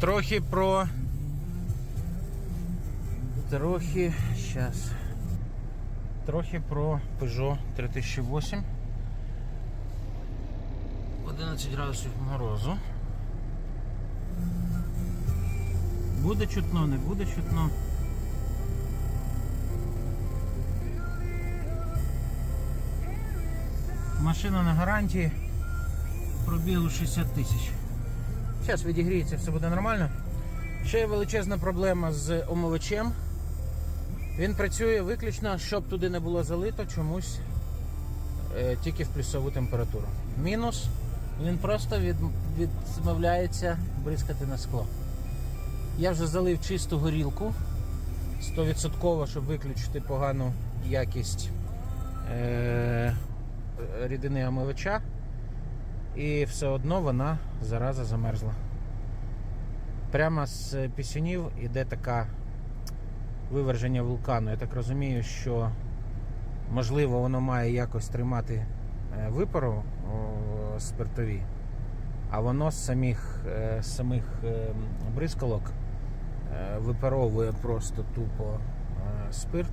Трохи про. Трохи. Щас. Трохи про Peugeot 3008. 11 градусів морозу. Буде чутно, не буде чутно. Машина на гарантії. Пробігу 60 тисяч. Зараз відігріється, все буде нормально. Ще є величезна проблема з омивачем. Він працює виключно, щоб туди не було залито чомусь е, тільки в плюсову температуру. Мінус, він просто від, відмовляється бризкати на скло. Я вже залив чисту горілку 100%, щоб виключити погану якість е, рідини омивача. І все одно вона зараза замерзла. Прямо з пісюнів іде така виверження вулкану. Я так розумію, що можливо воно має якось тримати е, випару спиртові, а воно з самих, е, з самих е, бризкалок випаровує просто тупо спирт,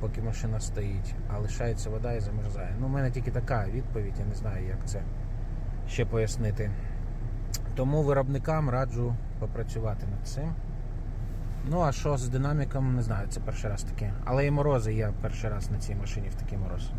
поки машина стоїть, а лишається вода і замерзає. Ну, у мене тільки така відповідь, я не знаю, як це ще пояснити. Тому виробникам раджу попрацювати над цим. Ну, а що з динаміком, не знаю, це перший раз таке. Але і морози я перший раз на цій машині в такий мороз.